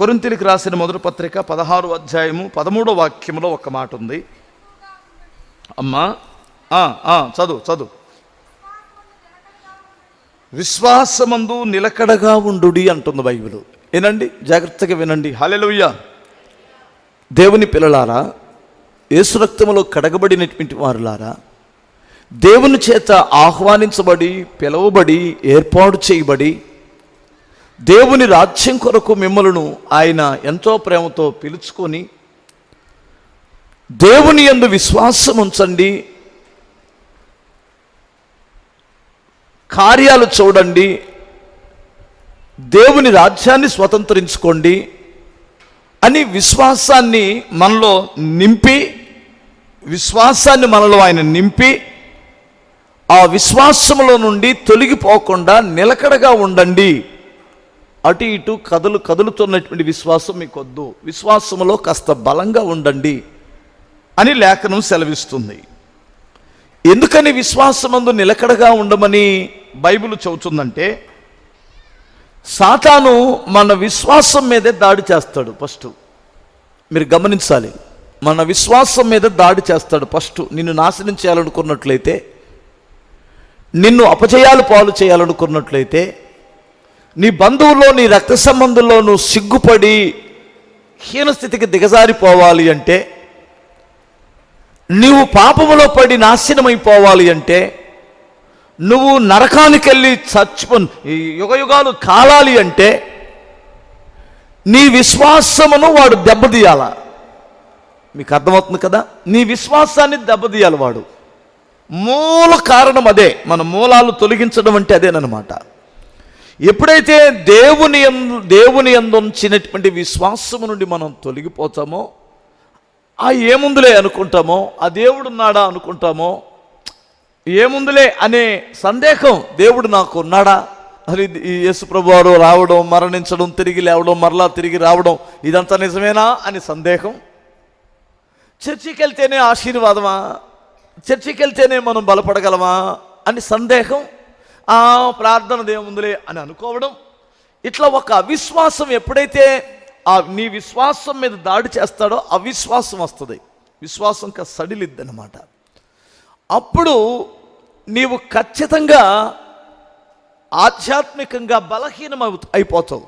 కొరింతిలికి రాసిన మొదటి పత్రిక పదహారు అధ్యాయము పదమూడో వాక్యములో ఒక మాట ఉంది. అమ్మా చదువు చదువు. విశ్వాసమందు నిలకడగా ఉండుడి అంటుంది బైబిల్. వినండి జాగ్రత్తగా వినండి. హల్లెలూయా. దేవుని పిల్లలారా యేసు రక్తములో కడగబడినటువంటి వారులారా దేవుని చేత ఆహ్వానించబడి పిలువబడి ఏర్పాటు చేయబడి దేవుని రాజ్యం కొరకు మిమ్మలను ఆయన ఎంతో ప్రేమతో పిలుచుకొని దేవుని యందు విశ్వాసం ఉంచండి. కార్యాలు చూడండి. దేవుని రాజ్యాన్ని స్వతంత్రించుకోండి అని విశ్వాసాన్ని మనలో నింపి విశ్వాసాన్ని మనలో ఆయన నింపి ఆ విశ్వాసములో నుండి తొలగిపోకుండా నిలకడగా ఉండండి. అటు ఇటు కదులు కదులుతున్నటువంటి విశ్వాసం మీకు వద్దు విశ్వాసములో కాస్త బలంగా ఉండండి అని లేఖనం సెలవిస్తుంది. ఎందుకని విశ్వాసమందు నిలకడగా ఉండమని బైబిల్ చెబుతుందంటే సాతాను మన విశ్వాసం మీదే దాడి చేస్తాడు ఫస్ట్. మీరు గమనించాలి మన విశ్వాసం మీద దాడి చేస్తాడు ఫస్ట్. నిన్ను నాశనం చేయాలనుకున్నట్లయితే నిన్ను అపజయాలు పాలు చేయాలనుకున్నట్లయితే నీ బంధువుల్లో నీ రక్త సంబంధంలో నువ్వు సిగ్గుపడి హీనస్థితికి దిగజారిపోవాలి అంటే నీవు పాపములో పడి నాశనమైపోవాలి అంటే నువ్వు నరకానికి వెళ్ళి చచ్చిపో యుగయుగాలు కాలాలి అంటే నీ విశ్వాసమును వాడు దెబ్బతీయాల. మీకు అర్థమవుతుంది కదా? నీ విశ్వాసాన్ని దెబ్బతీయాలి వాడు. మూల కారణం అదే. మన మూలాలు తొలగించడం అంటే అదేనమాట ఎప్పుడైతే దేవుని ఎందు దేవుని యందు ఉంచినటువంటి విశ్వాసము నుండి మనం తొలగిపోతామో ఆ ఏముందులే అనుకుంటామో ఆ దేవుడున్నాడా అనుకుంటామో ఏముందులే అనే సందేహం దేవుడు నాకు ఉన్నాడా? అది యేసు ప్రభువారు రావడం మరణించడం తిరిగి లేవడం మరలా తిరిగి రావడం ఇదంతా నిజమేనా అని సందేహం? చర్చికి వెళ్తేనే ఆశీర్వాదమా? చర్చికి వెళ్తేనే మనం బలపడగలమా? అని సందేహం? ఆ ప్రార్థన దేవుందిలే అని అనుకోవడం. ఇట్లా ఒక అవిశ్వాసం ఎప్పుడైతే ఆ నీ విశ్వాసం మీద దాడి చేస్తాడో అవిశ్వాసం వస్తుంది. విశ్వాసం కా సడిలిద్దనమాట అప్పుడు నీవు ఖచ్చితంగా ఆధ్యాత్మికంగా బలహీనం అయిపోతావు.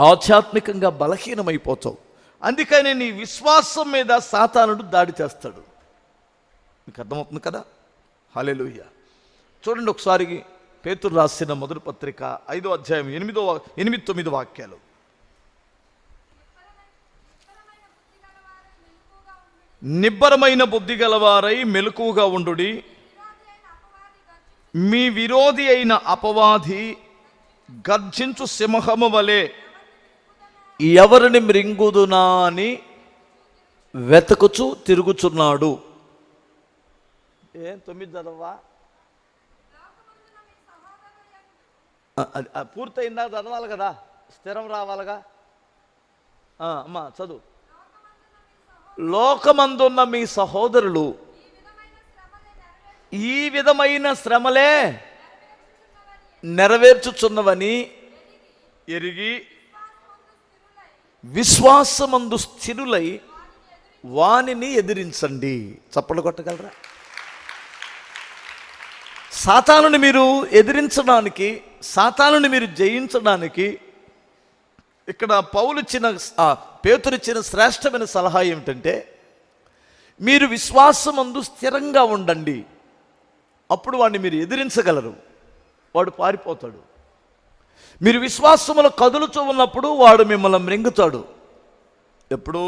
ఆధ్యాత్మికంగా బలహీనమైపోతావు. అందుకని నీ విశ్వాసం మీద సాతానుడు దాడి చేస్తాడు. మీకు అర్థమవుతుంది కదా? హల్లెలూయా. చూడండి ఒకసారి పేతురు రాసిన మొదటి పత్రిక ఐదో అధ్యాయం ఎనిమిదో ఎనిమిది తొమ్మిది వాక్యాలు. నిబ్బరమైన బుద్ధి గలవారై మెలకువగా ఉండుడి. మీ విరోధి అయిన అపవాది గర్జించు సింహము వలె ఎవరిని మృంగుదునా అని వెతకుచు తిరుగుచున్నాడు. ఏం తొమ్మిది చదవా ఆ, అది- ఆ, పూర్తయిందా? చదవాలి కదా. స్థిరం రావాలిగా. అమ్మా చదువు. లోకమందున్న మీ సహోదరులు ఈ విధమైన శ్రమలే నెరవేర్చుచున్నవని ఎరిగి విశ్వాసమందు స్థిరులై వానిని ఎదిరించండి. చప్పలు కొట్టగలరా? సాతానుని మీరు ఎదిరించడానికి సాతానుని మీరు జయించడానికి ఇక్కడ పౌలిచ్చిన పేతురిచ్చిన శ్రేష్టమైన సలహా ఏమిటంటే మీరు విశ్వాసమందు స్థిరంగా ఉండండి. అప్పుడు వాడిని మీరు ఎదిరించగలరు. వాడు పారిపోతాడు. మీరు విశ్వాసములో కదులుతూ ఉన్నప్పుడు వాడు మిమ్మల్ని మృంగుతాడు. ఎప్పుడూ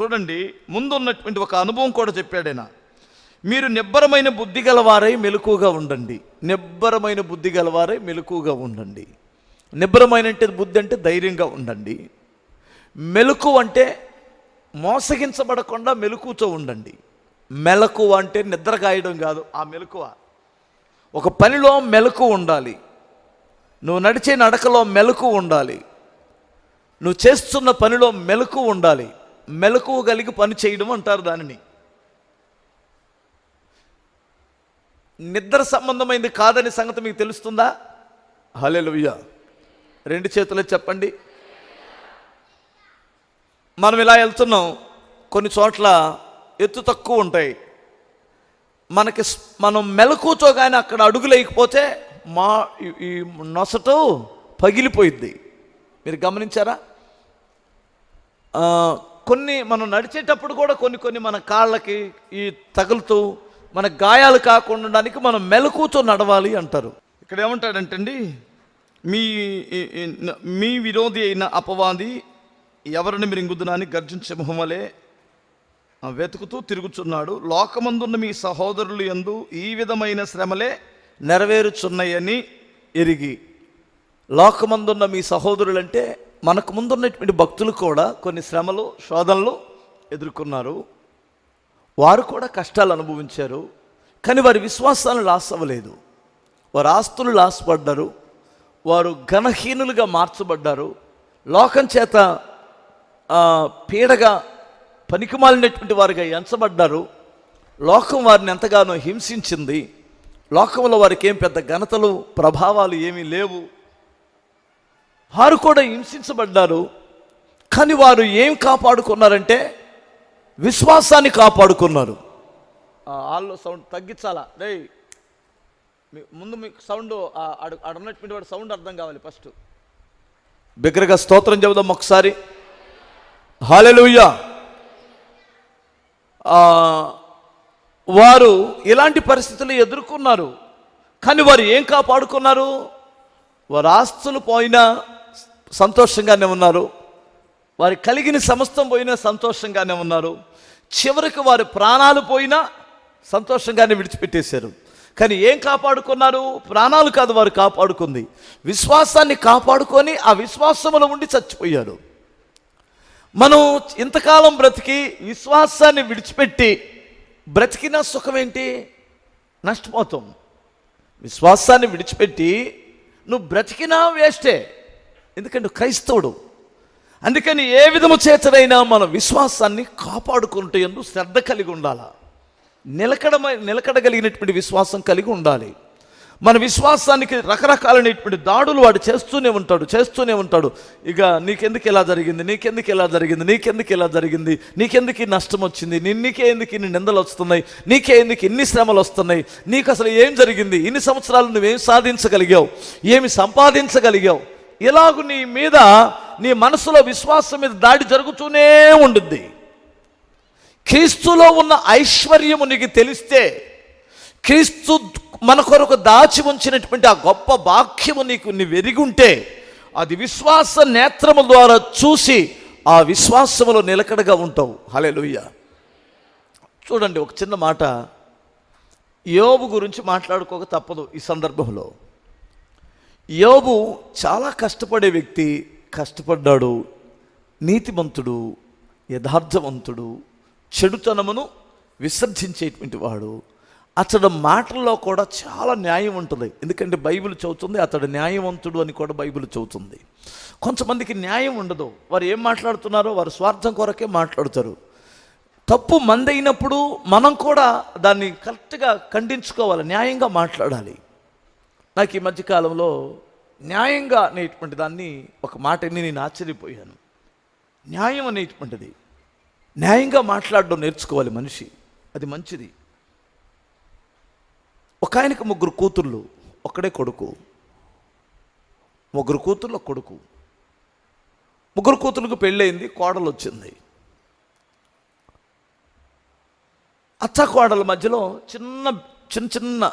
చూడండి ముందున్నటువంటి ఒక అనుభవం కూడా చెప్పాడైనా మీరు నిబ్బరమైన బుద్ధి గలవారై మెలకుగా ఉండండి. నిబ్బరమైన బుద్ధి గలవారై మెలకుగా ఉండండి. నిబ్బరమైన అంటే బుద్ధి అంటే ధైర్యంగా ఉండండి. మెలకు అంటే మోసగించబడకుండా మెలకుతో ఉండండి. మెలకు అంటే నిద్ర కాయడం కాదు ఆ మెలకువ. ఒక పనిలో మెలకు ఉండాలి. నువ్వు నడిచే నడకలో మెలకు ఉండాలి. నువ్వు చేస్తున్న పనిలో మెలకు ఉండాలి. మెలకువ కలిగి పని చేయడం అంటారు దానిని. నిద్ర సంబంధమైంది కాదని సంగతి మీకు తెలుస్తుందా? హలెలుయ్య రెండు చేతులు చెప్పండి. మనం ఇలా వెళ్తున్నాం. కొన్ని చోట్ల ఎత్తు తక్కువ ఉంటాయి. మనకి మనం మెలకుచోగానే అక్కడ అడుగు లేకపోతే మా ఈ- నొసటు పగిలిపోయిద్ది. మీరు గమనించారా? కొన్ని మనం నడిచేటప్పుడు కూడా కొన్ని కొన్ని మన కాళ్ళకి ఈ తగులుతూ మన గాయాలు కాకుండా ఉండడానికి మనం మెలకుతో నడవాలి అంటారు. ఇక్కడ ఏమంటాడంటండి? మీ మీ విరోధి అయిన అపవాది ఎవరిని మిరింగుదునని గర్జించే మొహమలే వెతుకుతూ తిరుగుచున్నాడు. లోకమందున్న మీ సహోదరులు ఎందు ఈ విధమైన శ్రమలే నెరవేరుచున్నాయని ఎరిగి లోకమందున్న మీ సహోదరులంటే మనకు ముందున్నటువంటి భక్తులు కూడా కొన్ని శ్రమలు శోధనలు ఎదుర్కొన్నారు. వారు కూడా కష్టాలు అనుభవించారు కానీ వారి విశ్వాసాలను లాస్ అవ్వలేదు వారు ఆస్తులు లాస్ పడ్డారు వారు ఘనహీనులుగా మార్చబడ్డారు. లోకం చేత పీడగా పనికిమాలినటువంటి వారిగా ఎంచబడ్డారు. లోకం వారిని ఎంతగానో హింసించింది. లోకంలో వారికి ఏం పెద్ద ఘనతలు ప్రభావాలు ఏమీ లేవు. వారు కూడా హింసించబడ్డారు. కానీ వారు ఏం కాపాడుకున్నారంటే విశ్వాసాన్ని కాపాడుకున్నారు. ఆల్లో సౌండ్ తగ్గించాలా? రే ముందు మీకు సౌండ్ అడున్నటువంటి వాడు సౌండ్ అర్థం కావాలి ఫస్ట్. బిగ్గరగా స్తోత్రం చెబుదాం ఒకసారి. హాలెలుయ్యా వారు ఇలాంటి పరిస్థితులు ఎదుర్కొన్నారు. కానీ వారు ఏం కాపాడుకున్నారు? వారి ఆస్తులు పోయినా సంతోషంగానే ఉన్నారు. వారి కలిగిన సమస్తం పోయినా సంతోషంగానే ఉన్నారు. చివరికి వారి ప్రాణాలు పోయినా సంతోషంగానే విడిచిపెట్టేశారు. కానీ ఏం కాపాడుకున్నారు? ప్రాణాలు కాదు వారు కాపాడుకుంది. విశ్వాసాన్ని కాపాడుకొని ఆ విశ్వాసములో ఉండి చచ్చిపోయారు. మనం ఇంతకాలం బ్రతికి విశ్వాసాన్ని విడిచిపెట్టి బ్రతికిన సుఖం ఏంటి నష్టపోతాం. విశ్వాసాన్ని విడిచిపెట్టి నువ్వు బ్రతికినా వేస్టే. ఎందుకంటే క్రైస్తవుడు అందుకని ఏ విధము చేతనైనా మన విశ్వాసాన్ని కాపాడుకుంటే ఎందు శ్రద్ధ కలిగి ఉండాలా? నిలకడమై నిలకడగలిగినటువంటి విశ్వాసం కలిగి ఉండాలి. మన విశ్వాసానికి రకరకాలైనటువంటి దాడులు వాడు చేస్తూనే ఉంటాడు చేస్తూనే ఉంటాడు. ఇక నీకెందుకు ఇలా జరిగింది నీకెందుకు ఇలా జరిగింది నీకెందుకు ఇలా జరిగింది నీకెందుకు ఈ నష్టం వచ్చింది నీ- నీకే ఎందుకు ఇన్ని నిందలు వస్తున్నాయి నీకే ఎందుకు ఇన్ని శ్రమలు వస్తున్నాయి నీకు అసలు ఏం జరిగింది ఇన్ని సంవత్సరాలు నువ్వేం సాధించగలిగావు ఏమి సంపాదించగలిగావు ఇలాగు నీ మీద నీ మనసులో విశ్వాసం మీద దాడి జరుగుతూనే ఉండుద్ది. క్రీస్తులో ఉన్న ఐశ్వర్యము నీకు తెలిస్తే క్రీస్తు మన కొరకు దాచి ఉంచినటువంటి ఆ గొప్ప వాక్యము నీకు వెరిగుంటే అది విశ్వాస నేత్రము ద్వారా చూసి ఆ విశ్వాసములో నిలకడగా ఉంటావు. హలెలుయ్య చూడండి ఒక చిన్న మాట. యోబు గురించి మాట్లాడుకోక తప్పదు ఈ సందర్భంలో. యోబు చాలా కష్టపడే వ్యక్తి కష్టపడ్డాడు నీతిమంతుడు యథార్థవంతుడు చెడుతనమును విసర్జించేటువంటి వాడు. అతడు మాటల్లో కూడా చాలా న్యాయం ఉంటుంది. ఎందుకంటే బైబిల్ చదువుతుంది అతడు న్యాయవంతుడు అని కూడా బైబిల్ చదువుతుంది కొంతమందికి న్యాయం ఉండదు. వారు ఏం మాట్లాడుతున్నారో వారు స్వార్థం కొరకే మాట్లాడతారు. తప్పు మందైనప్పుడు మనం కూడా దాన్ని కరెక్ట్గా ఖండించుకోవాలి న్యాయంగా మాట్లాడాలి. నాకు ఈ మధ్యకాలంలో న్యాయంగా అనేటువంటి దాన్ని ఒక మాటని నేను ఆశ్చర్యపోయాను. న్యాయం అనేటువంటిది న్యాయంగా మాట్లాడడం నేర్చుకోవాలి మనిషి అది మంచిది. ఒక ఆయనకు ముగ్గురు కూతుర్లు ఒక్కడే కొడుకు. ముగ్గురు కూతుర్లు కొడుకు. ముగ్గురు కూతుర్లకు పెళ్ళయింది కోడలు వచ్చింది అచ్చ కోడల మధ్యలో చిన్న చిన్న చిన్న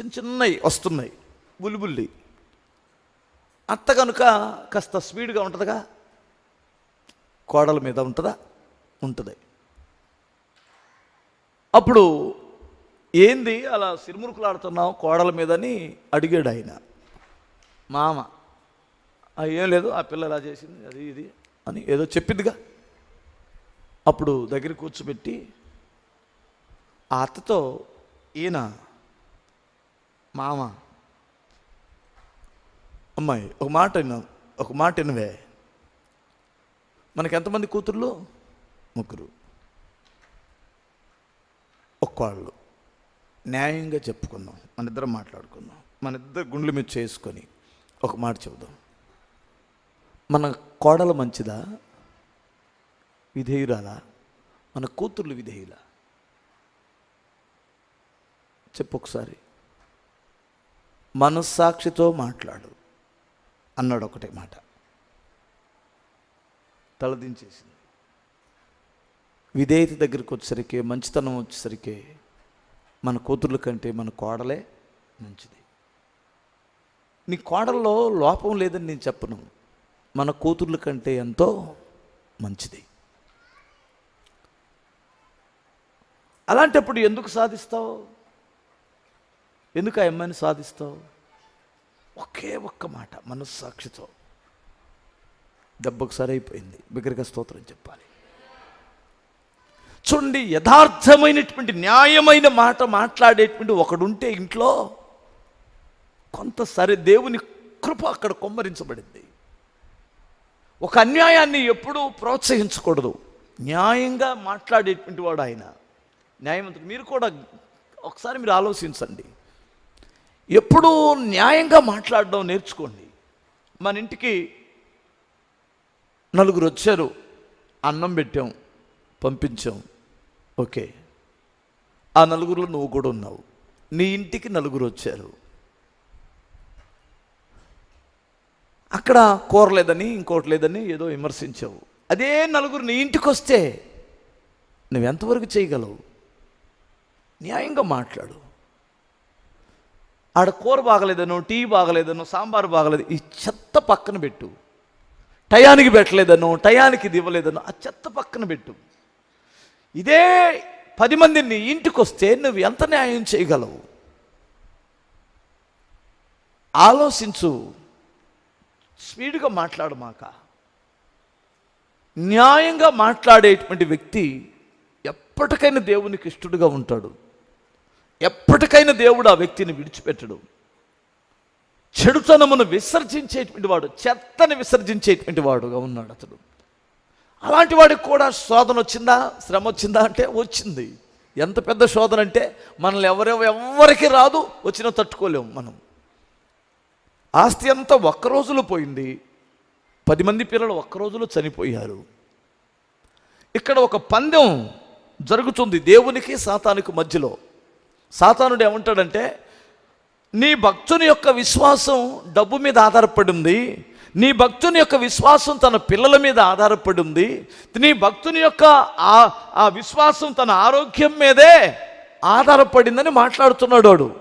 చిన్న చిన్నవి వస్తున్నాయి బుల్బుల్లి. అత్త కనుక కాస్త స్పీడ్గా ఉంటుందిగా? కోడల మీద ఉంటుందా? ఉంటుంది. అప్పుడు ఏంది అలా సిరుమురుకులాడుతున్నావు కోడల మీదని అడిగాడు ఆయన. మామ ఏం లేదు ఆ పిల్ల ఇలా చేసింది అది ఇది అని ఏదో చెప్పిందిగా. అప్పుడు దగ్గర కూర్చోబెట్టి ఆ అత్తతో ఈయన మామ అమ్మాయి ఒక మాట విన్నా ఒక మాట వినవే. మనకి ఎంతమంది కూతుర్లు? ముగ్గురు. ఒక్కవాళ్ళు న్యాయంగా చెప్పుకుందాం మన ఇద్దరం మాట్లాడుకుందాం మన ఇద్దరు గుండెల మీద చేసుకొని ఒక మాట చెబుదాం. మన కోడలు మంచిదా? విధేయురాలా? మన కూతుర్లు విధేయులా? చెప్పు ఒకసారి. మనస్సాక్షితో మాట్లాడు. అన్నాడు ఒకటే మాట. తలదించేసింది. విధేయత దగ్గరికి వచ్చేసరికి మంచితనం వచ్చేసరికి మన కూతుర్ల కంటే మన కోడలే మంచిది. నీ కోడల్లో లోపం లేదని నేను చెప్పను. మన కూతుర్ల కంటే ఎంతో మంచిది. అలాంటప్పుడు ఎందుకు సాధిస్తావు? ఎందుకు ఆ అమ్మాయిని సాధిస్తావు? ఒకే ఒక్క మాట మనస్సాక్షితో. దెబ్బకు సరైపోయింది. బిగ్గరగా స్తోత్రం చెప్పాలి. చూడండి యథార్థమైనటువంటి న్యాయమైన మాట మాట్లాడేటువంటి ఒకడుంటే ఇంట్లో కొంత సరే దేవుని కృప అక్కడ కొమ్మరించబడింది. ఒక అన్యాయాన్ని ఎప్పుడూ ప్రోత్సహించకూడదు. న్యాయంగా మాట్లాడేటువంటి వాడు ఆయన. న్యాయమంతుడు మీరు కూడా ఒకసారి మీరు ఆలోచించండి. ఎప్పుడూ న్యాయంగా మాట్లాడడం నేర్చుకోండి. మన ఇంటికి నలుగురు వచ్చారు అన్నం పెట్టాం పంపించాం. ఓకే. ఆ నలుగురులో నువ్వు కూడా ఉన్నావు. నీ ఇంటికి నలుగురు వచ్చారు. అక్కడ కూరలేదని ఇంకోటి లేదని ఏదో విమర్శించావు. అదే నలుగురు నీ ఇంటికి వస్తే నువ్వు ఎంతవరకు చేయగలవు? న్యాయంగా మాట్లాడు. ఆడ కూర బాగలేదనో టీ బాగలేదనో సాంబార్ బాగలేదు ఈ చెత్త పక్కన పెట్టు. టయానికి పెట్టలేదనో టయానికి ఇది ఇవ్వలేదనో ఆ చెత్త పక్కన పెట్టు. ఇదే పది మందిని ఇంటికి వస్తే నువ్వు ఎంత న్యాయం చేయగలవు? ఆలోచించు. స్పీడ్గా మాట్లాడమాక న్యాయంగా మాట్లాడేటువంటి వ్యక్తి ఎప్పటికైనా దేవునికి ఇష్టడుగా ఉంటాడు. ఎప్పటికైనా దేవుడు ఆ వ్యక్తిని విడిచిపెట్టడు. చెడుతనమును విసర్జించేటువంటి వాడు చెత్తని విసర్జించేటువంటి వాడుగా ఉన్నాడు అతడు. అలాంటి వాడికి కూడా శోధన వచ్చిందా? శ్రమ వచ్చిందా అంటే వచ్చింది. ఎంత పెద్ద శోధన అంటే మనల్ని ఎవరెవ ఎవరికి రాదు వచ్చినా తట్టుకోలేము మనం. ఆస్తి అంతా ఒక్క రోజులో పోయింది. పది మంది పిల్లలు ఒక్క రోజులో చనిపోయారు. ఇక్కడ ఒక పందెం జరుగుతుంది దేవునికి సాతానికి మధ్యలో. సాతానుడు ఏమంటాడంటే నీ భక్తుని యొక్క విశ్వాసం డబ్బు మీద ఆధారపడింది. నీ భక్తుని యొక్క విశ్వాసం తన పిల్లల మీద ఆధారపడింది. నీ భక్తుని యొక్క ఆ ఆ విశ్వాసం తన ఆరోగ్యం మీదే ఆధారపడిందని మాట్లాడుతున్నాడు వాడు.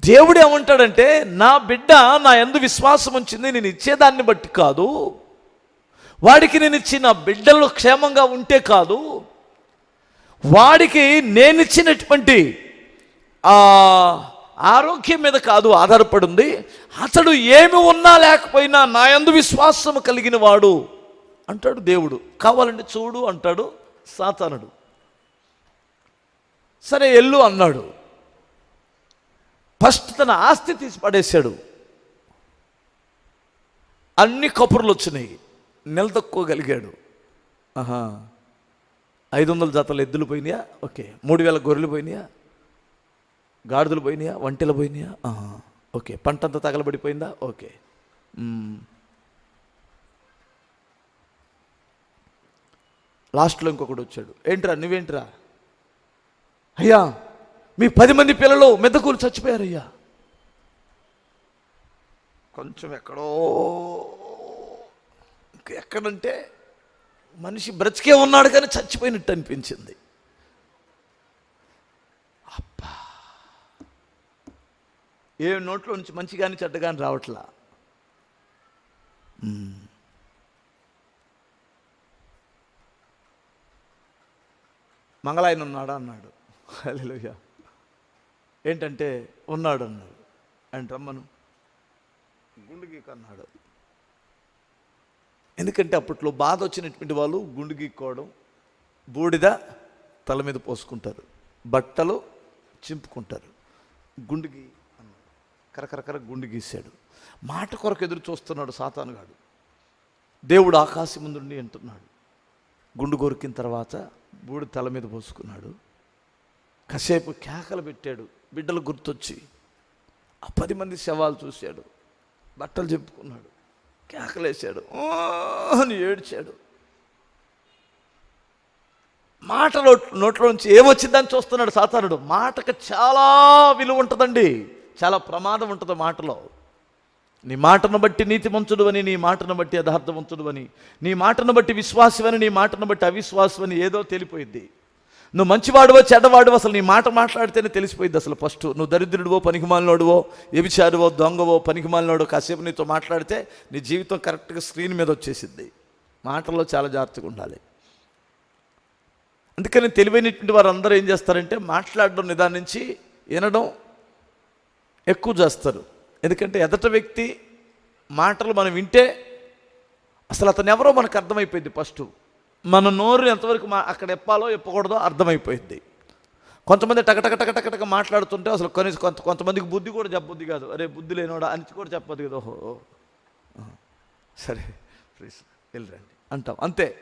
దేవుడు ఏమంటాడంటే నా బిడ్డ నా ఎందు విశ్వాసం ఉంచింది. నేను ఇచ్చేదాన్ని బట్టి కాదు. వాడికి నేను ఇచ్చిన బిడ్డలు క్షేమంగా ఉంటే కాదు. వాడికి నేను ఇచ్చినటువంటి ఆరోగ్యం మీద కాదు ఆధారపడింది. అతడు ఏమి ఉన్నా లేకపోయినా నా యందు విశ్వాసం కలిగిన వాడు అంటాడు దేవుడు. కావాలంటే చూడు అంటాడు సాతానుడు. సరే ఎల్లు అన్నాడు. ఫస్ట్ తన ఆస్తి తీసి పడేశాడు. అన్ని కపుర్లు వచ్చినాయి. నిలదొక్కోగలిగాడు ఆహా ఐదు వందల జతలు ఎద్దులు పోయినాయా? ఓకే. మూడు వేల గొర్రెలు పోయినాయా? గాడిదలు పోయినాయా? వంటెలు పోయినాయా? Okay okay. పంటంతా తగలబడిపోయిందా? ఓకే. లాస్ట్లో ఇంకొకడు వచ్చాడు. ఏంట్రా నువ్వేంట్రా? అయ్యా మీ పది మంది పిల్లలు మెద్దకూలు చచ్చిపోయారయ్యా. కొంచెం ఎక్కడో ఎక్కడంటే మనిషి బ్రతికే ఉన్నాడు కానీ చచ్చిపోయినట్టు అనిపించింది. ఏ నోట్లో నుంచి మంచి కానీ చెడ్డ కానీ రావట్లా. మంగళాయన ఉన్నాడా? అన్నాడు. హల్లెలూయా. ఏంటంటే ఉన్నాడు అన్నాడు. అంటే రమ్మను? గుండు గీక అన్నాడు. ఎందుకంటే అప్పట్లో బాధ వచ్చినటువంటి వాళ్ళు గుండు గీక్కోవడం బూడిద తల మీద పోసుకుంటారు. బట్టలు చింపుకుంటారు. గుండు గీ అన్నాడు కరకరకర గుండు గీశాడు. మాట కొరకు ఎదురు చూస్తున్నాడు సాతానుగాడు దేవుడు ఆకాశం ముందుండి అంటున్నాడు. గుండు కొరికిన తర్వాత బూడి తల మీద పోసుకున్నాడు. కాసేపు కేకలు పెట్టాడు. బిడ్డలు గుర్తొచ్చి ఆ పది మంది శవాలు చూశాడు. బట్టలు చెప్పుకున్నాడు. కేకలేశాడు. అని ఏడ్చాడు. మాట నోట్లోంచి నోట్లో నుంచి ఏమొచ్చిందని చూస్తున్నాడు సాతానుడు. మాటకు చాలా విలువ ఉంటుందండి. చాలా ప్రమాదం ఉంటుంది మాటలో. నీ మాటను బట్టి నీతిమంతుడు అని నీ మాటను బట్టి యథార్థవంతుడు అని నీ మాటను బట్టి విశ్వాసమని నీ మాటను బట్టి అవిశ్వాసమని ఏదో తెలిపోయింది నువ్వు మంచివాడువో చెడ్డవాడువో అసలు నీ మాట మాట్లాడితేనే తెలిసిపోయింది అసలు ఫస్ట్ నువ్వు దరిద్రుడివో పనికిమాలినోడువో వ్యభిచారువో దొంగవో పనికిమాలినోడు కాసేపు నీతో మాట్లాడితే నీ జీవితం కరెక్ట్గా స్క్రీన్ మీద వచ్చేసింది మాటల్లో చాలా జాగ్రత్తగా ఉండాలి. అందుకని తెలివైనటువంటి వారు అందరూ ఏం చేస్తారంటే మాట్లాడడం నిదానించి వినడం ఎక్కువ చేస్తారు. ఎందుకంటే ఎదట వ్యక్తి మాటలు మనం వింటే అసలు అతను ఎవరో మనకు అర్థమైపోయింది ఫస్ట్. మన నోరు ఎంతవరకు మా అక్కడ ఎప్పాలో ఎప్పకూడదో అర్థమైపోయింది. కొంతమంది టకటక మాట్లాడుతుంటే అసలు కనీసం కొంత కొంతమందికి బుద్ధి కూడా చెప్పొద్దు కాదు. అరే బుద్ధి లేనివాడు అని కూడా చెప్పదు కదా. ఓహో సరే ప్లీజ్ వెళ్ళరండి. అంటాం. అంతే.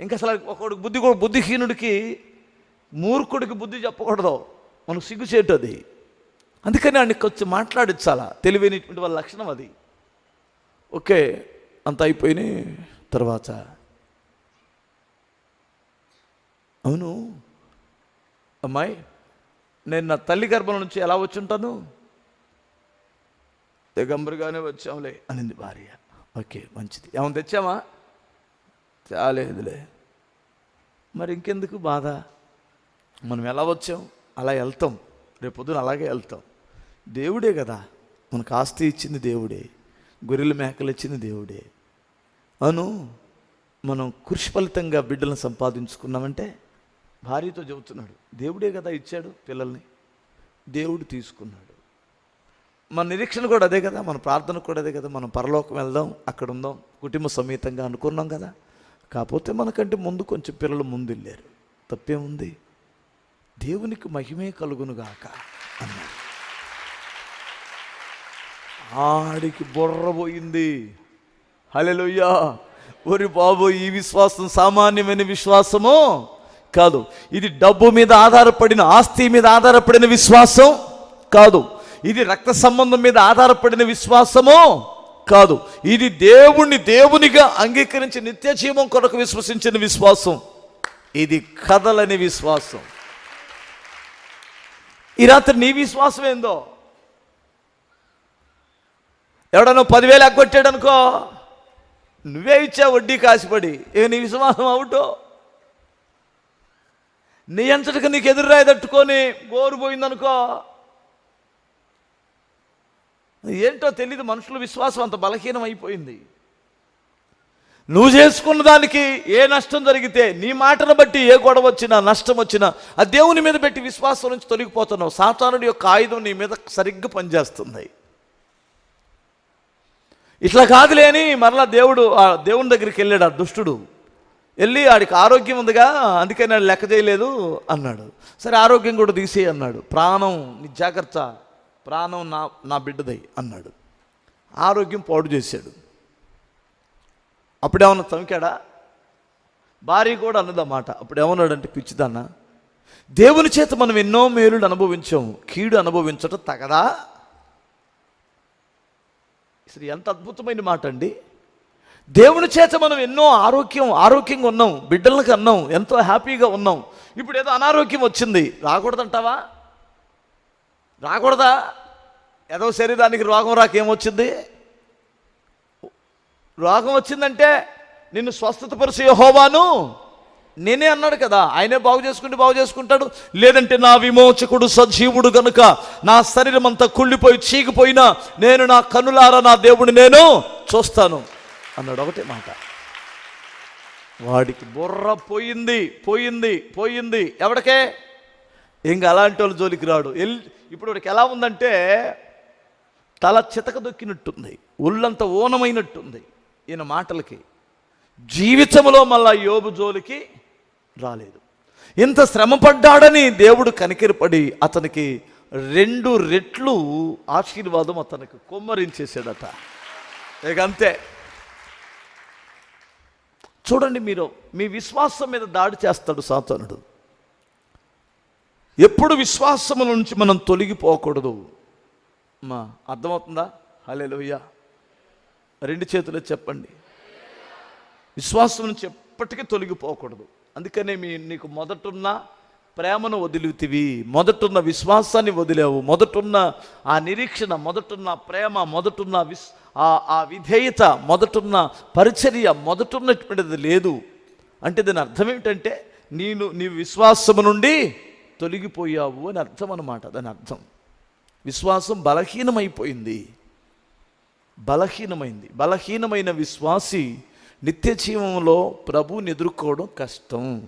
ఇంకా అసలు ఒకడికి బుద్ధి కూడా బుద్ధిహీనుడికి మూర్ఖుడికి బుద్ధి చెప్పకూడదు. మనకు సిగ్గుచేటది అందుకని ఆయనకి వచ్చి మాట్లాడించాలా తెలివైనటువంటి వాళ్ళ లక్షణం అది. ఓకే అంత అయిపోయినాయి తర్వాత. అవును. అమ్మాయి నేను నా తల్లి గర్భం నుంచి ఎలా వచ్చి ఉంటాను? దిగంబరిగానే వచ్చాంలే అనింది భార్య. ఓకే మంచిది. ఏమైనా తెచ్చామా చాలేదులే. మరి ఇంకెందుకు బాధ? మనం ఎలా వచ్చాం? అలా వెళ్తాం. రేపు పొద్దున అలాగే వెళ్తాం. దేవుడే కదా. మనకు ఆస్తి ఇచ్చింది దేవుడే. గొర్రెల మేకలు ఇచ్చింది దేవుడే. అను మనం కృషి ఫలితంగా బిడ్డలను సంపాదించుకున్నామంటే భార్యతో చెబుతున్నాడు దేవుడే కదా ఇచ్చాడు పిల్లల్ని. దేవుడు తీసుకున్నాడు. మన నిరీక్షణ కూడా అదే కదా మన ప్రార్థన కూడా అదే కదా. మనం పరలోకం వెళ్దాం అక్కడ ఉందాం కుటుంబ సమేతంగా అనుకున్నాం కదా. కాకపోతే మనకంటే ముందు కొంచెం పిల్లలు ముందు వెళ్ళారు. తప్పేముంది? దేవునికి మహిమే కలుగునుగాక అన్నారు. ఆడికి బుర్ర పోయింది. హలెలుయ్యా ఒరి బాబు ఈ విశ్వాసం సామాన్యమైన విశ్వాసము? కాదు. ఇది డబ్బు మీద ఆధారపడిన ఆస్తి మీద ఆధారపడిన విశ్వాసం? కాదు. ఇది రక్త సంబంధం మీద ఆధారపడిన విశ్వాసము? కాదు. ఇది దేవుణ్ణి దేవునిగా అంగీకరించి నిత్య జీవం కొరకు విశ్వసించిన విశ్వాసం. ఇది కథలని విశ్వాసం. ఈ రాత్రి నీ విశ్వాసం ఏందో? ఎవడనో పదివేలు ఎగ్గొట్టాడు అనుకో నువ్వే ఇచ్చావు వడ్డీ కాసిపడి. ఏ నీ విశ్వాసం అవుటో? నీ అంతటికి నీకు ఎదురురాయి తట్టుకొని గోరు పోయిందనుకో ఏంటో తెలియదు మనుషుల విశ్వాసం అంత బలహీనం అయిపోయింది నువ్వు చేసుకున్న దానికి ఏ నష్టం జరిగితే నీ మాటను బట్టి ఏ గొడవ వచ్చినా నష్టం వచ్చినా ఆ దేవుని మీద పెట్టి విశ్వాసం నుంచి తొలగిపోతున్నావు. సాతానుడి యొక్క ఆయుధం నీ మీద సరిగ్గా పనిచేస్తుంది. ఇట్లా కాదులే అని మరలా దేవుడు ఆ దేవుని దగ్గరికి వెళ్ళాడు ఆ దుష్టుడు. వెళ్ళి ఆడికి ఆరోగ్యం ఉందిగా అందుకే నేను లెక్క చేయలేదు అన్నాడు. సరే ఆరోగ్యం కూడా తీసేయి అన్నాడు. ప్రాణం నీ జాగ్రత్త ప్రాణం నా నా బిడ్డదై అన్నాడు. ఆరోగ్యం పాడు చేశాడు. అప్పుడేమన్నా తమికాడా భార్య కూడా అన్నదన్నమాట అప్పుడు ఏమన్నాడంటే పిచ్చిదన్న దేవుని చేత మనం ఎన్నో మేలులు అనుభవించాము. కీడు అనుభవించటం తగదా? అసలు ఎంత అద్భుతమైన మాట అండి. దేవుని చేత మనం ఎన్నో ఆరోగ్యం ఆరోగ్యంగా ఉన్నాం బిడ్డలకు అన్నాం ఎంతో హ్యాపీగా ఉన్నాం. ఇప్పుడు ఏదో అనారోగ్యం వచ్చింది. రాకూడదంటావా? రాకూడదా? ఏదో శరీరానికి రోగం రాక ఏమొచ్చింది? రోగం వచ్చిందంటే నిన్ను స్వస్థతపరిచే హోవాను నేనే అన్నాడు కదా ఆయనే బాగు చేసుకుంటే బాగు చేసుకుంటాడు. లేదంటే నా విమోచకుడు సజీవుడు గనుక నా శరీరం అంతా కుళ్ళిపోయి చీకిపోయినా నేను నా కనులారా నా దేవుడిని నేను చూస్తాను అన్నాడు ఒకటే మాట. వాడికి బుర్ర పోయింది పోయింది పోయింది. ఎవడికే? ఇంక అలాంటి వాళ్ళు జోలికి రాడు. ఎల్ ఇప్పుడు వాడికి ఎలా ఉందంటే తల చితక దొక్కినట్టుంది ఒళ్ళంత ఊనమైనట్టుంది ఈయన మాటలకి. జీవితంలో మళ్ళా యోబు జోలికి రాలేదు. ఇంత శ్రమపడ్డాడని దేవుడు కనికిరపడి అతనికి రెండు రెట్లు ఆశీర్వాదం అతనికి కొమ్మరించేసాడట ఇక అంతే. చూడండి మీరు మీ విశ్వాసం మీద దాడి చేస్తాడు సాతానుడు. ఎప్పుడు విశ్వాసము నుంచి మనం తొలగిపోకూడదు. మా అర్థమవుతుందా? హలే రెండు చేతులు చెప్పండి. విశ్వాసం నుంచి ఎప్పటికీ తొలగిపోకూడదు. అందుకనే మీ నీకు మొదటున్న ప్రేమను వదిలితివి మొదటున్న విశ్వాసాన్ని వదిలేవు మొదటున్న ఆ నిరీక్షణ మొదటున్న ప్రేమ మొదటున్న విస్ ఆ ఆ విధేయత మొదటున్న పరిచర్య మొదటున్నటువంటిది లేదు. అంటే దాని అర్థం ఏమిటంటే నేను నీ విశ్వాసము నుండి తొలగిపోయావు అని అర్థం అనమాట దాని అర్థం. విశ్వాసం బలహీనమైపోయింది. బలహీనమైంది. బలహీనమైన విశ్వాసి నిత్య జీవంలో ప్రభువుని ఎదుర్కోవడం కష్టం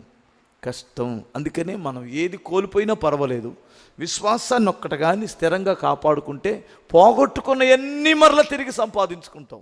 కష్టం. అందుకనే మనం ఏది కోల్పోయినా పర్వాలేదు. విశ్వాసాన్ని ఒక్కట కానీ స్థిరంగా కాపాడుకుంటే పోగొట్టుకున్న ఎన్ని మరల తిరిగి సంపాదించుకుంటాం.